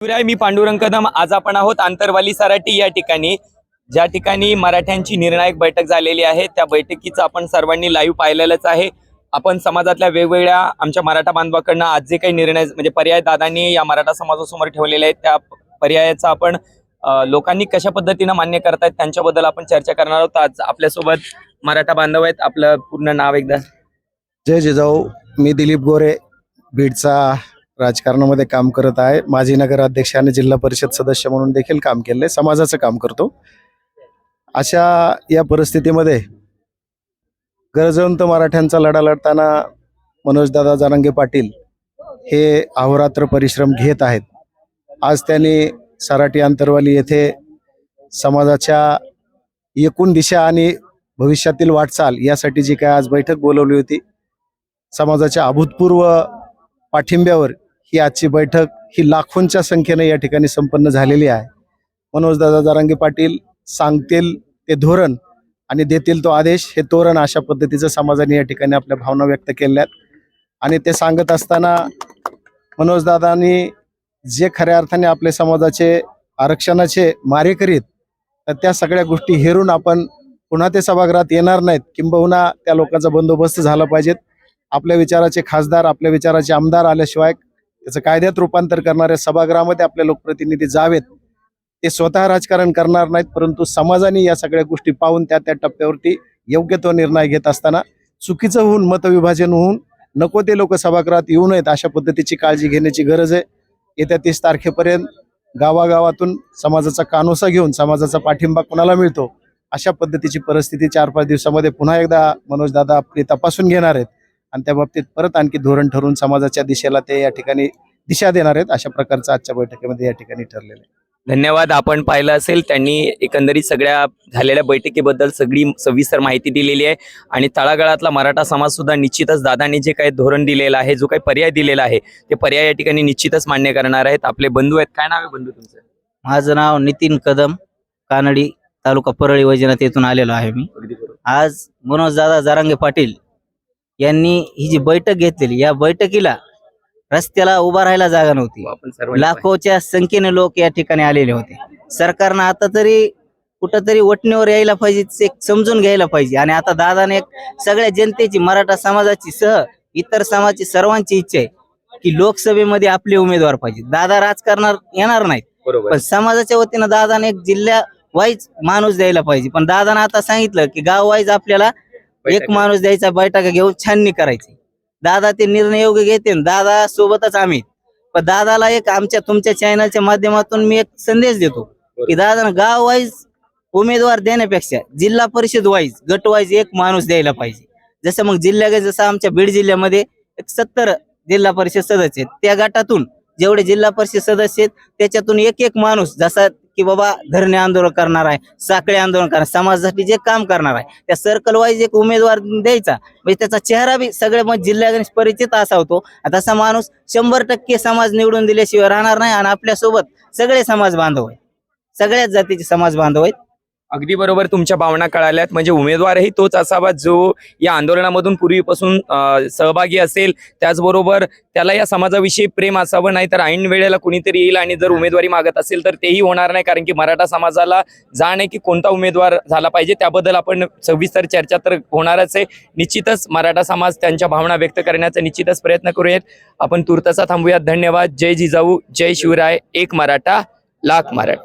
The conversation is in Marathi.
शिवराय मी पांडुरंग कदम. आज आपण आहोत आंतरवाली सराटी या ठिकाणी. ज्या ठिकाणी मराठ्यांची निर्णायक बैठक झालेली आहे त्या बैठकीचं आपण सर्वांनी लाईव्ह पाहिलेलंच आहे. आपण समाजातल्या वेगवेगळ्या आमच्या मराठा बांधवाकडनं आज जे काही निर्णय म्हणजे पर्याय दादांनी या मराठा समाजासमोर ठेवलेले आहेत त्या पर्यायाचा आपण लोकांनी कशा पद्धतीनं मान्य करतायत त्यांच्याबद्दल आपण चर्चा करणार आहोत. आज आपल्यासोबत मराठा बांधव आहेत. आपलं पूर्ण नाव एकदा. जय जिजाऊ. मी दिलीप गोरे बीडचा राजकारणामध्ये काम करत आहे. माजी नगराध्यक्ष आणि जिल्हा परिषद सदस्य म्हणून देखील काम केले समाजाचं काम करतो. अशा या परिस्थितीमध्ये गरजवंत मराठ्यांचा लढा लढताना मनोजदादा जारंगे पाटील हे अहोरात्र परिश्रम घेत आहेत. आज त्यांनी सराटी आंतरवाली येथे समाजाच्या एकूण दिशा आणि भविष्यातील वाटचाल यासाठी जी काय आज बैठक बोलवली होती समाजाच्या अभूतपूर्व पाठिंब्यावर ही आजची बैठक ही लाखोंच्या संख्येने या ठिकाणी संपन्न झालेली आहे. मनोजदादा जारांगे पाटील सांगतील ते धोरण आणि देतील तो आदेश हे तोरण अशा पद्धतीचं समाजाने या ठिकाणी आपल्या भावना व्यक्त केल्यात. आणि ते सांगत असताना मनोजदादांनी जे खऱ्या अर्थाने आपल्या समाजाचे आरक्षणाचे मारे करीत तर त्या सगळ्या गोष्टी हेरून आपण पुन्हा ते सभागृहात येणार नाहीत. किंबहुना त्या लोकांचा बंदोबस्त झाला पाहिजेत. आपल्या विचाराचे खासदार आपल्या विचाराचे आमदार आल्याशिवाय त्याचं कायद्यात रूपांतर करणाऱ्या सभागृहामध्ये आपले लोकप्रतिनिधी जावेत. ते स्वतः राजकारण करणार नाहीत परंतु समाजाने या सगळ्या गोष्टी पाहून त्या त्या टप्प्यावरती योग्य तो निर्णय घेत असताना चुकीचं होऊन मतविभाजन होऊन नको ते लोक सभागृहात येऊ नयेत अशा पद्धतीची काळजी घेण्याची गरज आहे. येत्या तीस तारखेपर्यंत गावागावातून समाजाचा कानोसा घेऊन समाजाचा पाठिंबा कोणाला मिळतो? अशा पद्धतीची परिस्थिती चार पाच दिवसामध्ये पुन्हा एकदा मनोजदादा आपली तपासून घेणार आहेत. आणि त्या बाबतीत परत आणखी धोरण ठरवून समाजाच्या दिशेला ते या ठिकाणी दिशा देणार आहेत अशा प्रकारचं आजच्या बैठकीमध्ये या ठिकाणी ठरलेलं आहे. धन्यवाद. आपण पाहिलं असेल त्यांनी एकंदरीत सगळ्या झालेल्या बैठकीबद्दल सगळी सविस्तर माहिती दिलेली आहे. आणि तळागाळातला मराठा समाज सुद्धा निश्चितच दादांनी जे काही धोरण दिलेलं आहे जो काही पर्याय दिलेला आहे ते पर्याय या ठिकाणी निश्चितच मान्य करणार आहेत. आपले बंधू आहेत. काय नाव आहे बंधू तुमचं? माझं नाव नितीन कदम कानडी तालुका परळी वैजनाथ येथून आलेलो आहे मी. आज मनोजदादा जारांगे पाटील यांनी ही जी बैठक घेतलेली या बैठकीला रस्त्याला उभा राहायला जागा नव्हती. सर्वांनी लाखोच्या संख्येने लोक या ठिकाणी आलेले होते. सरकारनं आता तरी कुठंतरी वटणीवर यायला पाहिजे एक समजून घ्यायला पाहिजे. आणि आता दादाने एक सगळ्या जनतेची मराठा समाजाची सह इतर समाजाची सर्वांची इच्छा आहे की लोकसभेमध्ये आपले उमेदवार पाहिजे. दादा राजकारणात येणार नाहीत. पण समाजाच्या वतीनं दादाने एक जिल्ह्या वाईज माणूस द्यायला पाहिजे. पण दादानं आता सांगितलं की गाव वाईज आपल्याला एक. माणूस द्यायचा बैठका घेऊन छाननी करायची. दादा ते निर्णय योग्य घेते दादा सोबतच आम्ही. पण दादाला एक आमच्या तुमच्या चॅनलच्या माध्यमातून मी एक संदेश देतो की दादा गाव वाईज उमेदवार देण्यापेक्षा जिल्हा परिषद वाईज गट वाईज एक माणूस द्यायला पाहिजे. जसं मग जिल्ह्या जसं आमच्या बीड जिल्ह्यामध्ये एक सत्तर जिल्हा परिषद सदस्य आहेत. त्या गटातून जेवढे जिल्हा परिषद सदस्य आहेत त्याच्यातून एक एक माणूस जसा की बाबा धरणे आंदोलन करणार आहे साखळी आंदोलन करणार समाजासाठी जे काम करणार आहे त्या सर्कल वाईज एक उमेदवार द्यायचा. म्हणजे त्याचा चेहरा बी सगळे मग जिल्ह्यात परिचित असा होतो तसा माणूस शंभर टक्के समाज निवडून दिल्याशिवाय राहणार नाही आणि आपल्यासोबत सगळे समाज बांधव आहेत. सगळ्याच जातीचे समाज बांधव आहेत. अगदी बरोबर तुमच्या भावना कळाल्यात. म्हणजे उमेदवारही तोच असावा जो या आंदोलनामधून पूर्वीपासून सहभागी असेल. त्याचबरोबर त्याला या समाजाविषयी प्रेम असावं नाही तर ऐन वेळेला कुणीतरी येईल आणि जर उमेदवारी मागत असेल तर तेही होणार नाही. कारण की मराठा समाजाला जाण आहे की कोणता उमेदवार झाला पाहिजे त्याबद्दल आपण सविस्तर चर्चा तर होणारच आहे. निश्चितच मराठा समाज त्यांच्या भावना व्यक्त करण्याचा निश्चितच प्रयत्न करूयात. आपण तुर्तसा थांबूयात. धन्यवाद. जय जिजाऊ. जय शिवराय. एक मराठा लाख मराठा.